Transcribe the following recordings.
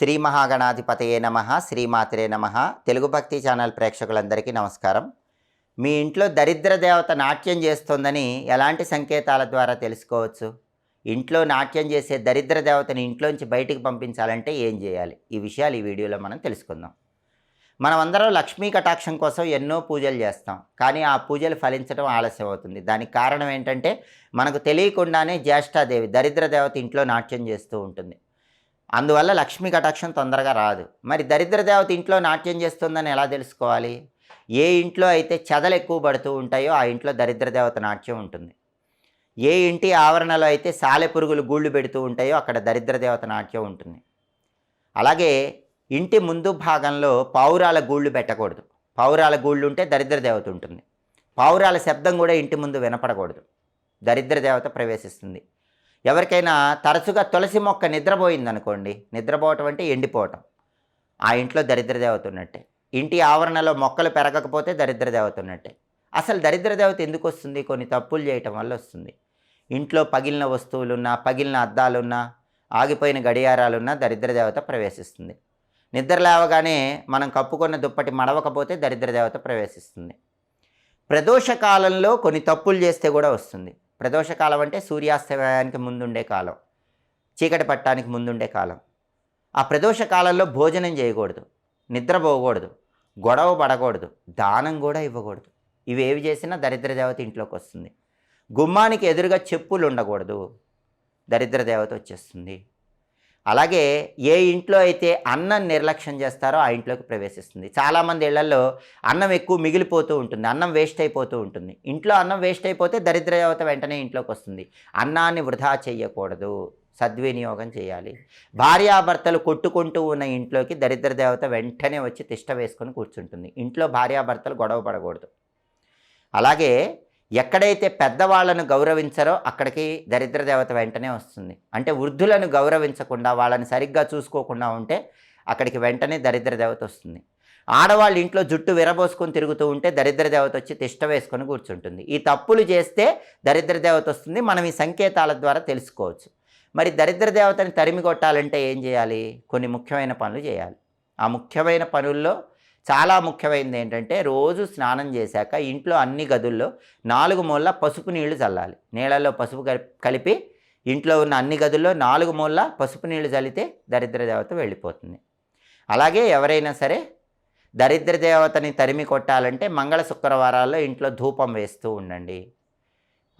శ్రీ మహాగణాధిపతయే నమ శ్రీమాత్రే నమ. తెలుగు భక్తి ఛానల్ ప్రేక్షకులందరికీ నమస్కారం. మీ ఇంట్లో దరిద్ర దేవత నాట్యం చేస్తోందని ఎలాంటి సంకేతాల ద్వారా తెలుసుకోవచ్చు? ఇంట్లో నాట్యం చేసే దరిద్ర దేవతని ఇంట్లోంచి బయటికి పంపించాలంటే ఏం చేయాలి? ఈ విషయాలు ఈ వీడియోలో మనం తెలుసుకుందాం. మనమందరం లక్ష్మీ కటాక్షం కోసం ఎన్నో పూజలు చేస్తాం. కానీ ఆ పూజలు ఫలించడం ఆలస్యం అవుతుంది. దానికి కారణం ఏంటంటే మనకు తెలియకుండానే జ్యేష్ఠాదేవి దరిద్ర దేవత ఇంట్లో నాట్యం చేస్తూ ఉంటుంది. అందువల్ల లక్ష్మీ కటాక్షం తొందరగా రాదు. మరి దరిద్ర దేవత ఇంట్లో నాట్యం చేస్తుందని ఎలా తెలుసుకోవాలి? ఏ ఇంట్లో అయితే చెదలు ఎక్కువ పడుతూ ఉంటాయో ఆ ఇంట్లో దరిద్ర దేవత నాట్యం ఉంటుంది. ఏ ఇంటి ఆవరణలో అయితే సాలె పురుగులు గూళ్ళు పెడుతూ ఉంటాయో అక్కడ దరిద్ర దేవత నాట్యం ఉంటుంది. అలాగే ఇంటి ముందు భాగంలో పావురాల గూళ్ళు పెట్టకూడదు. పావురాల గూళ్ళు ఉంటే దరిద్ర దేవత ఉంటుంది. పావురాల శబ్దం కూడా ఇంటి ముందు వినపడకూడదు. దరిద్ర దేవత ప్రవేశిస్తుంది. ఎవరికైనా తరచుగా తులసి మొక్క నిద్రపోయిందనుకోండి నిద్రపోవటం అంటే ఎండిపోవటం. ఆ ఇంట్లో దరిద్ర దేవత ఉన్నట్టే ఇంటి ఆవరణలో మొక్కలు పెరగకపోతే దరిద్ర దేవత ఉన్నట్టే అసలు దరిద్ర దేవత ఎందుకు వస్తుంది? కొన్ని తప్పులు చేయటం వల్ల వస్తుంది. ఇంట్లో పగిలిన వస్తువులున్నా పగిలిన అద్దాలున్నా ఆగిపోయిన గడియారాలున్నా దరిద్ర దేవత ప్రవేశిస్తుంది. నిద్ర లేవగానే మనం కప్పుకున్న దుప్పటి మడవకపోతే దరిద్ర దేవత ప్రవేశిస్తుంది. ప్రదోష కాలంలో కొన్ని తప్పులు చేస్తే కూడా వస్తుంది. ప్రదోషకాలం అంటే సూర్యాస్తమయానికి ముందుండే కాలం చీకటి పట్టడానికి ముందుండే కాలం. ఆ ప్రదోష కాలంలో భోజనం చేయకూడదు నిద్రపోకూడదు గొడవ పడకూడదు దానం కూడా ఇవ్వకూడదు. ఇవి ఏవి చేసినా దరిద్ర దేవత ఇంట్లోకి వస్తుంది. గుమ్మానికి ఎదురుగా చెప్పులు ఉండకూడదు దరిద్ర దేవత వచ్చేస్తుంది. అలాగే ఏ ఇంట్లో అయితే అన్నం నిర్లక్ష్యం చేస్తారో ఆ ఇంట్లోకి ప్రవేశిస్తుంది. చాలామంది ఇళ్ళలో అన్నం ఎక్కువ మిగిలిపోతూ ఉంటుంది. అన్నం వేస్ట్ అయిపోతూ ఉంటుంది. ఇంట్లో అన్నం వేస్ట్ అయిపోతే దరిద్ర దేవత వెంటనే ఇంట్లోకి వస్తుంది. అన్నాన్ని వృధా చేయకూడదు. సద్వినియోగం చేయాలి. భార్యాభర్తలు కొట్టుకుంటూ ఉన్న ఇంట్లోకి దరిద్ర దేవత వెంటనే వచ్చి తిష్ట వేసుకొని కూర్చుంటుంది. ఇంట్లో భార్యాభర్తలు గొడవ పడకూడదు. అలాగే ఎక్కడైతే పెద్దవాళ్ళను గౌరవించరో అక్కడికి దరిద్ర దేవత వెంటనే వస్తుంది. అంటే వృద్ధులను గౌరవించకుండా వాళ్ళని సరిగ్గా చూసుకోకుండా ఉంటే అక్కడికి వెంటనే దరిద్ర దేవత వస్తుంది. ఆడవాళ్ళు ఇంట్లో జుట్టు విరబోసుకొని తిరుగుతూ ఉంటే దరిద్ర దేవత వచ్చి తిష్ట వేసుకొని కూర్చుంటుంది. ఈ తప్పులు చేస్తే దరిద్ర దేవత వస్తుంది. మనం ఈ సంకేతాల ద్వారా తెలుసుకోవచ్చు. మరి దరిద్ర దేవతని తరిమి కొట్టాలంటే ఏం చేయాలి? కొన్ని ముఖ్యమైన పనులు చేయాలి. ఆ ముఖ్యమైన పనుల్లో చాలా ముఖ్యమైనది ఏంటంటే రోజు స్నానం చేశాక ఇంట్లో అన్ని గదుల్లో నాలుగు మూల పసుపు నీళ్ళు చల్లాలి. నీళ్ళల్లో పసుపు కలిపి ఇంట్లో ఉన్న అన్ని గదుల్లో నాలుగు మూల పసుపు నీళ్ళు చల్లితే దరిద్ర దేవత వెళ్ళిపోతుంది. అలాగే ఎవరైనా సరే దరిద్ర దేవతని తరిమి కొట్టాలంటే మంగళ శుక్రవారాల్లో ఇంట్లో ధూపం వేస్తూ ఉండండి.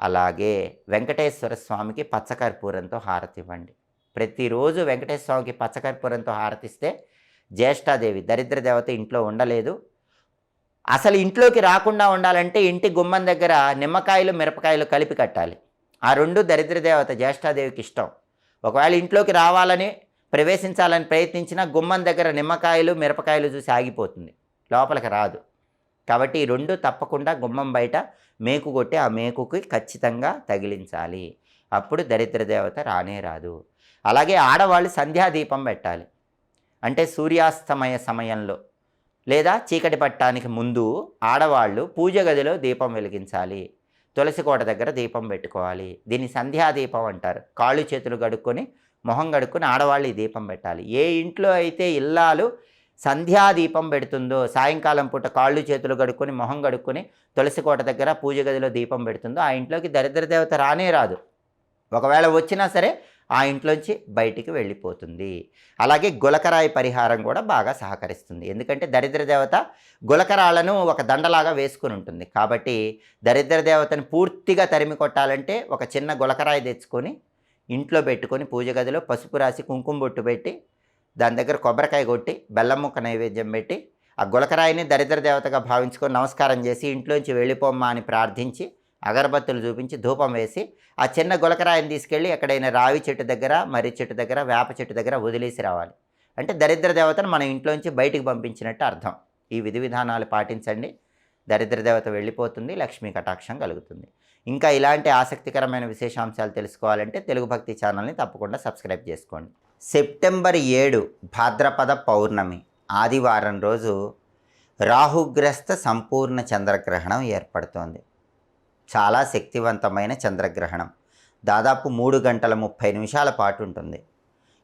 అలాగే వెంకటేశ్వర స్వామికి పచ్చకర్పూరంతో హారతి ఇవ్వండి. ప్రతిరోజు వెంకటేశ్వర స్వామికి పచ్చకర్పూరంతో హారతిస్తే జ్యేష్ఠాదేవి దరిద్ర దేవత ఇంట్లో ఉండలేదు. అసలు ఇంట్లోకి రాకుండా ఉండాలంటే ఇంటి గుమ్మం దగ్గర నిమ్మకాయలు మిరపకాయలు కలిపి కట్టాలి. ఆ రెండు దరిద్ర దేవత జ్యేష్ఠాదేవికి ఇష్టం. ఒకవేళ ఇంట్లోకి రావాలని ప్రవేశించాలని ప్రయత్నించినా గుమ్మం దగ్గర నిమ్మకాయలు మిరపకాయలు చూసి ఆగిపోతుంది. లోపలికి రాదు. కాబట్టి ఈ రెండు తప్పకుండా గుమ్మం బయట మేకు కొట్టి ఆ మేకుకి ఖచ్చితంగా తగిలించాలి. అప్పుడు దరిద్ర దేవత రానే రాదు. అలాగే ఆడవాళ్ళు సంధ్యాదీపం పెట్టాలి. అంటే సూర్యాస్తమయ సమయంలో లేదా చీకటి పట్టడానికి ముందు ఆడవాళ్ళు పూజ గదిలో దీపం వెలిగించాలి. తులసి కోట దగ్గర దీపం పెట్టుకోవాలి. దీన్ని సంధ్యాదీపం అంటారు. కాళ్ళు చేతులు కడుక్కొని మొహం గడుక్కొని ఆడవాళ్ళు ఈ దీపం పెట్టాలి. ఏ ఇంట్లో అయితే ఇల్లాలు సంధ్యాదీపం పెడుతుందో సాయంకాలం పూట కాళ్ళు చేతులు గడుక్కొని మొహం గడుక్కొని తులసి కోట దగ్గర పూజ గదిలో దీపం పెడుతుందో ఆ ఇంట్లోకి దరిద్ర దేవత రానే రాదు. ఒకవేళ వచ్చినా సరే ఆ ఇంట్లోంచి బయటికి వెళ్ళిపోతుంది. అలాగే గులకరాయి పరిహారం కూడా బాగా సహకరిస్తుంది. ఎందుకంటే దరిద్ర దేవత గులకరాలను ఒక దండలాగా వేసుకుని ఉంటుంది. కాబట్టి దరిద్ర దేవతను పూర్తిగా తరిమి కొట్టాలంటే ఒక చిన్న గులకరాయి తెచ్చుకొని ఇంట్లో పెట్టుకొని పూజ గదిలో పసుపు రాసి కుంకుమ బొట్టు పెట్టి దాని దగ్గర కొబ్బరికాయ కొట్టి బెల్లం ముక్క నైవేద్యం పెట్టి ఆ గులకరాయిని దరిద్ర దేవతగా భావించుకొని నమస్కారం చేసి ఇంట్లోంచి వెళ్ళిపోమ్మా అని ప్రార్థించి అగరబత్తులు చూపించి ధూపం వేసి ఆ చిన్న గులకరాయిని తీసుకెళ్ళి ఎక్కడైనా రావి చెట్టు దగ్గర మర్రి చెట్టు దగ్గర వేప చెట్టు దగ్గర వదిలేసి రావాలి. అంటే దరిద్ర దేవతను మన ఇంట్లోంచి బయటికి పంపించినట్టు అర్థం. ఈ విధి విధానాలు పాటించండి. దరిద్ర దేవత వెళ్ళిపోతుంది లక్ష్మీ కటాక్షం కలుగుతుంది. ఇంకా ఇలాంటి ఆసక్తికరమైన విశేషాంశాలు తెలుసుకోవాలంటే తెలుగు భక్తి ఛానల్ని తప్పకుండా సబ్స్క్రైబ్ చేసుకోండి. సెప్టెంబర్ ఏడు భాద్రపద పౌర్ణమి ఆదివారం రోజు రాహుగ్రస్త సంపూర్ణ చంద్రగ్రహణం ఏర్పడుతోంది. చాలా శక్తివంతమైన చంద్రగ్రహణం. దాదాపు మూడు గంటల ముప్పై నిమిషాల పాటు ఉంటుంది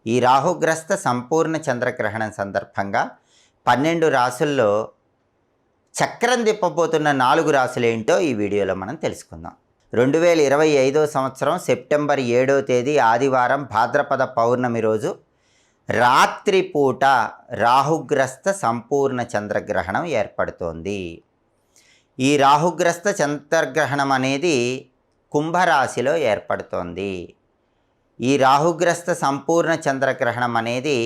ఈ రాహుగ్రస్త సంపూర్ణ చంద్రగ్రహణం సందర్భంగా పన్నెండు రాసుల్లో చక్రం తిప్పబోతున్న నాలుగు రాసులు ఏంటో ఈ వీడియోలో మనం తెలుసుకుందాం. రెండు వేల ఇరవై ఐదో సంవత్సరం సెప్టెంబర్ ఏడో తేదీ ఆదివారం భాద్రపద పౌర్ణమి రోజు రాత్రిపూట రాహుగ్రస్త సంపూర్ణ చంద్రగ్రహణం ఏర్పడుతోంది. ఈ రాహుగ్రస్త చంద్రగ్రహణం అనేది కుంభరాశిలో ఏర్పడుతోంది. ఈ రాహుగ్రస్త సంపూర్ణ చంద్రగ్రహణం అనేది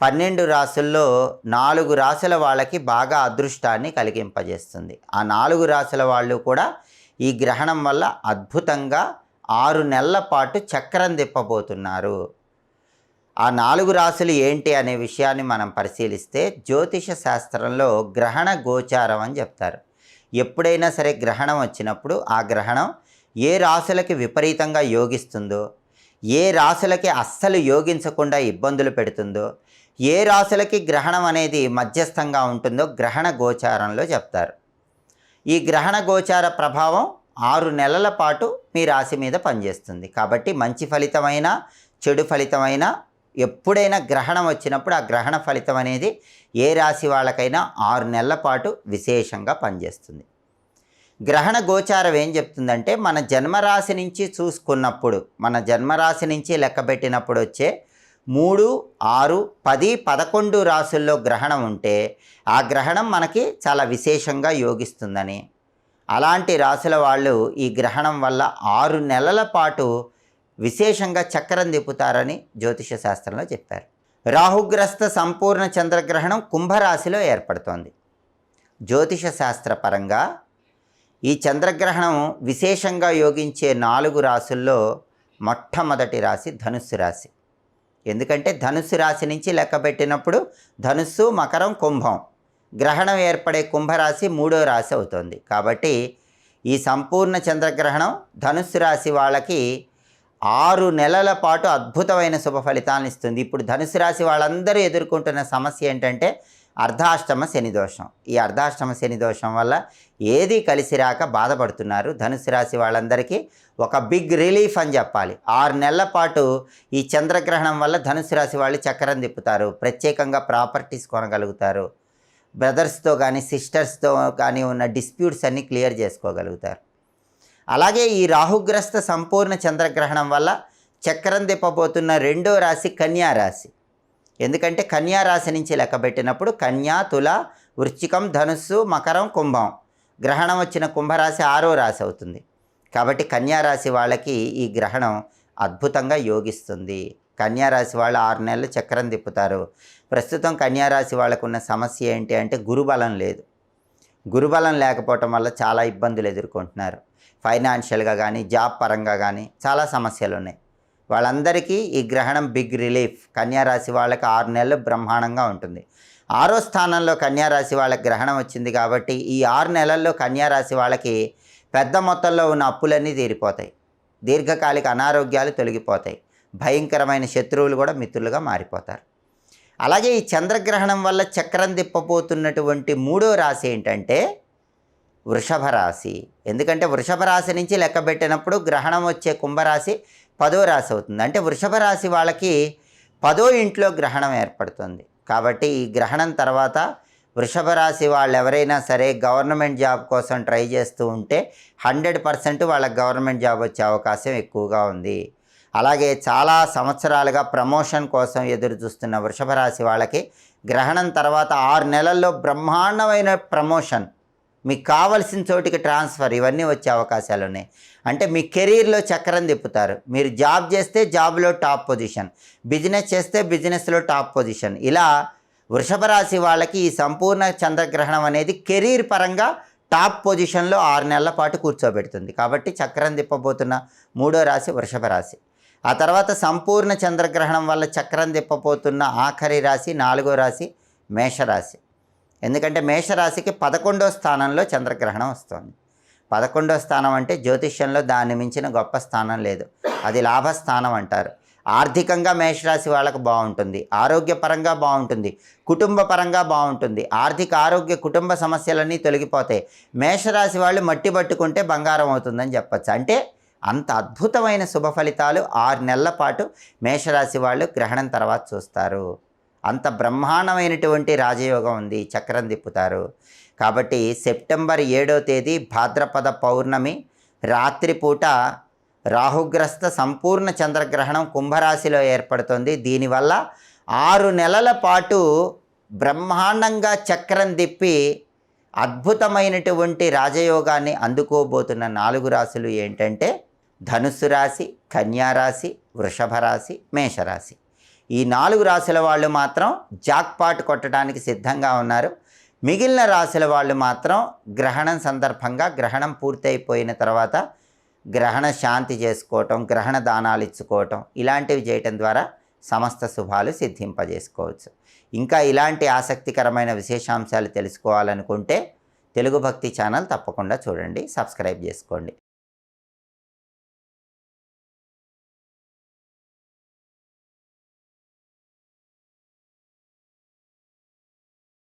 పన్నెండు రాసుల్లో నాలుగు రాసుల వాళ్ళకి బాగా అదృష్టాన్ని కలిగింపజేస్తుంది. ఆ నాలుగు రాసుల వాళ్ళు కూడా ఈ గ్రహణం వల్ల అద్భుతంగా ఆరు నెలల పాటు చక్రం తిప్పబోతున్నారు. ఆ నాలుగు రాసులు ఏంటి అనే విషయాన్ని మనం పరిశీలిస్తే జ్యోతిష శాస్త్రంలో గ్రహణ గోచారం అని చెప్తారు. ఎప్పుడైనా సరే గ్రహణం వచ్చినప్పుడు ఆ గ్రహణం ఏ రాశులకి విపరీతంగా యోగిస్తుందో ఏ రాశులకి అస్సలు యోగించకుండా ఇబ్బందులు పెడుతుందో ఏ రాశులకి గ్రహణం అనేది మధ్యస్థంగా ఉంటుందో గ్రహణ గోచారంలో చెప్తారు. ఈ గ్రహణ గోచార ప్రభావం ఆరు నెలల పాటు మీ రాశి మీద పనిచేస్తుంది. కాబట్టి మంచి ఫలితమైన చెడు ఫలితమైన ఎప్పుడైనా గ్రహణం వచ్చినప్పుడు ఆ గ్రహణ ఫలితం అనేది ఏ రాశి వాళ్ళకైనా ఆరు నెలల పాటు విశేషంగా పనిచేస్తుంది. గ్రహణ గోచారం ఏం చెప్తుందంటే మన జన్మరాశి నుంచి చూసుకున్నప్పుడు మన జన్మరాశి నుంచి లెక్కబెట్టినప్పుడు వచ్చే మూడు ఆరు పది పదకొండు రాసుల్లో గ్రహణం ఉంటే ఆ గ్రహణం మనకి చాలా విశేషంగా యోగిస్తుందని. అలాంటి రాసుల వాళ్ళు ఈ గ్రహణం వల్ల ఆరు నెలల పాటు విశేషంగా చక్రం తిప్పుతారని జ్యోతిష శాస్త్రంలో చెప్పారు. రాహుగ్రస్త సంపూర్ణ చంద్రగ్రహణం కుంభరాశిలో ఏర్పడుతోంది. జ్యోతిష శాస్త్రపరంగా ఈ చంద్రగ్రహణం విశేషంగా యోగించే నాలుగు రాసుల్లో మొట్టమొదటి రాశి ధనుస్సు రాశి. ఎందుకంటే ధనుస్సు రాశి నుంచి లెక్క పెట్టినప్పుడు ధనుస్సు మకరం కుంభం. గ్రహణం ఏర్పడే కుంభరాశి మూడో రాశి అవుతుంది. కాబట్టి ఈ సంపూర్ణ చంద్రగ్రహణం ధనుస్సు రాశి వాళ్ళకి ఆరు నెలల పాటు అద్భుతమైన శుభ ఫలితాలను ఇస్తుంది. ఇప్పుడు ధనుసు రాశి వాళ్ళందరూ ఎదుర్కొంటున్న సమస్య ఏంటంటే అర్ధాష్టమ శని దోషం. ఈ అర్ధాష్టమ శని దోషం వల్ల ఏది కలిసి రాక బాధపడుతున్నారు? ధనుసు రాశి వాళ్ళందరికీ ఒక బిగ్ రిలీఫ్ అని చెప్పాలి. ఆరు నెలల పాటు ఈ చంద్రగ్రహణం వల్ల ధనుసు రాశి వాళ్ళు చక్రం తిప్పుతారు. ప్రత్యేకంగా ప్రాపర్టీస్ కొనగలుగుతారు. బ్రదర్స్తో కానీ సిస్టర్స్తో కానీ ఉన్న డిస్ప్యూట్స్ అన్నీ క్లియర్ చేసుకోగలుగుతారు. అలాగే ఈ రాహుగ్రస్త సంపూర్ణ చంద్రగ్రహణం వల్ల చక్రం తిప్పబోతున్న రెండో రాశి కన్యా రాశి. ఎందుకంటే కన్యా రాశి నుంచి లెక్కబెట్టినప్పుడు కన్యా తుల వృశ్చికం ధనుస్సు మకరం కుంభం. గ్రహణం వచ్చిన కుంభరాశి ఆరో రాశి అవుతుంది. కాబట్టి కన్యా రాశి వాళ్ళకి ఈ గ్రహణం అద్భుతంగా యోగిస్తుంది. కన్యా రాశి వాళ్ళు ఆరు నెలలు చక్రం తిప్పుతారు. ప్రస్తుతం కన్యా రాశి వాళ్ళకు ఉన్న సమస్య ఏంటి అంటే గురుబలం లేదు. గురుబలం లేకపోవటం వల్ల చాలా ఇబ్బందులు ఎదుర్కొంటున్నారు. ఫైనాన్షియల్గా కానీ జాబ్ పరంగా కానీ చాలా సమస్యలు ఉన్నాయి వాళ్ళందరికీ ఈ గ్రహణం బిగ్ రిలీఫ్. కన్యారాశి వాళ్ళకి ఆరు నెలలు బ్రహ్మాండంగా ఉంటుంది. ఆరో స్థానంలో కన్యారాశి వాళ్ళకి గ్రహణం వచ్చింది కాబట్టి ఈ ఆరు నెలల్లో కన్యారాశి వాళ్ళకి పెద్ద మొత్తంలో ఉన్న అప్పులన్నీ తీరిపోతాయి. దీర్ఘకాలిక అనారోగ్యాలు తొలగిపోతాయి. భయంకరమైన శత్రువులు కూడా మిత్రులుగా మారిపోతారు. అలాగే ఈ చంద్రగ్రహణం వల్ల చక్రం తిప్పబోతున్నటువంటి మూడో రాశి ఏంటంటే వృషభ రాశి ఎందుకంటే వృషభ రాశి నుంచి లెక్క పెట్టినప్పుడు గ్రహణం వచ్చే కుంభరాశి పదో రాశి అవుతుంది. అంటే వృషభ రాశి వాళ్ళకి పదో ఇంట్లో గ్రహణం ఏర్పడుతుంది. కాబట్టి ఈ గ్రహణం తర్వాత వృషభ రాశి వాళ్ళు ఎవరైనా సరే గవర్నమెంట్ జాబ్ కోసం ట్రై చేస్తూ ఉంటే హండ్రెడ్ పర్సెంట్ వాళ్ళకి గవర్నమెంట్ జాబ్ వచ్చే అవకాశం ఎక్కువగా ఉంది. అలాగే చాలా సంవత్సరాలుగా ప్రమోషన్ కోసం ఎదురు చూస్తున్న వృషభ రాశి వాళ్ళకి గ్రహణం తర్వాత ఆరు నెలల్లో బ్రహ్మాండమైన ప్రమోషన్ మీకు కావలసిన చోటికి ట్రాన్స్ఫర్ ఇవన్నీ వచ్చే అవకాశాలు ఉన్నాయి. అంటే మీ కెరీర్లో చక్రం తిప్పుతారు. మీరు జాబ్ చేస్తే జాబ్లో టాప్ పొజిషన్. బిజినెస్ చేస్తే బిజినెస్లో టాప్ పొజిషన్. ఇలా వృషభ రాశి వాళ్ళకి ఈ సంపూర్ణ చంద్రగ్రహణం అనేది కెరీర్ పరంగా టాప్ పొజిషన్లో ఆరు నెలల పాటు కూర్చోబెడుతుంది. కాబట్టి చక్రం తిప్పబోతున్న మూడో రాశి వృషభ రాశి. ఆ తర్వాత సంపూర్ణ చంద్రగ్రహణం వల్ల చక్రం తిప్పబోతున్న ఆఖరి రాశి నాలుగో రాశి మేషరాశి. ఎందుకంటే మేషరాశికి పదకొండో స్థానంలో చంద్రగ్రహణం వస్తుంది. పదకొండో స్థానం అంటే జ్యోతిష్యంలో దాన్ని మించిన గొప్ప స్థానం లేదు. అది లాభస్థానం అంటారు. ఆర్థికంగా మేషరాశి వాళ్ళకు బాగుంటుంది. ఆరోగ్యపరంగా బాగుంటుంది. కుటుంబ పరంగా బాగుంటుంది. ఆర్థిక ఆరోగ్య కుటుంబ సమస్యలన్నీ తొలగిపోతాయి. మేషరాశి వాళ్ళు మట్టి పట్టుకుంటే బంగారం అవుతుందని చెప్పచ్చు. అంటే అంత అద్భుతమైన శుభ ఫలితాలు ఆరు నెలల పాటు మేషరాశి వాళ్ళు గ్రహణం తర్వాత చూస్తారు. అంత బ్రహ్మాండమైనటువంటి రాజయోగం ఉంది చక్రం తిప్పుతారు. కాబట్టి సెప్టెంబర్ ఏడో తేదీ భాద్రపద పౌర్ణమి రాత్రిపూట రాహుగ్రస్త సంపూర్ణ చంద్రగ్రహణం కుంభరాశిలో ఏర్పడుతుంది. దీనివల్ల ఆరు నెలల పాటు బ్రహ్మాండంగా చక్రం తిప్పి అద్భుతమైనటువంటి రాజయోగాన్ని అందుకోబోతున్న నాలుగు రాశులు ఏంటంటే ధనుస్సు రాశి కన్యా రాశి వృషభ రాశి మేషరాశి. ఈ నాలుగు రాశుల వాళ్ళు మాత్రం జాక్పాట్ కొట్టడానికి సిద్ధంగా ఉన్నారు. మిగిలిన రాశుల వాళ్ళు మాత్రం గ్రహణం సందర్భంగా గ్రహణం పూర్తయిపోయిన తర్వాత గ్రహణ శాంతి చేసుకోవటం గ్రహణ దానాలు ఇచ్చుకోవటం ఇలాంటివి చేయటం ద్వారా సమస్త శుభాలు సిద్ధింపజేసుకోవచ్చు. ఇంకా ఇలాంటి ఆసక్తికరమైన విశేషాంశాలు తెలుసుకోవాలనుకుంటే తెలుగు భక్తి ఛానల్ తప్పకుండా చూడండి సబ్స్క్రైబ్ చేసుకోండి.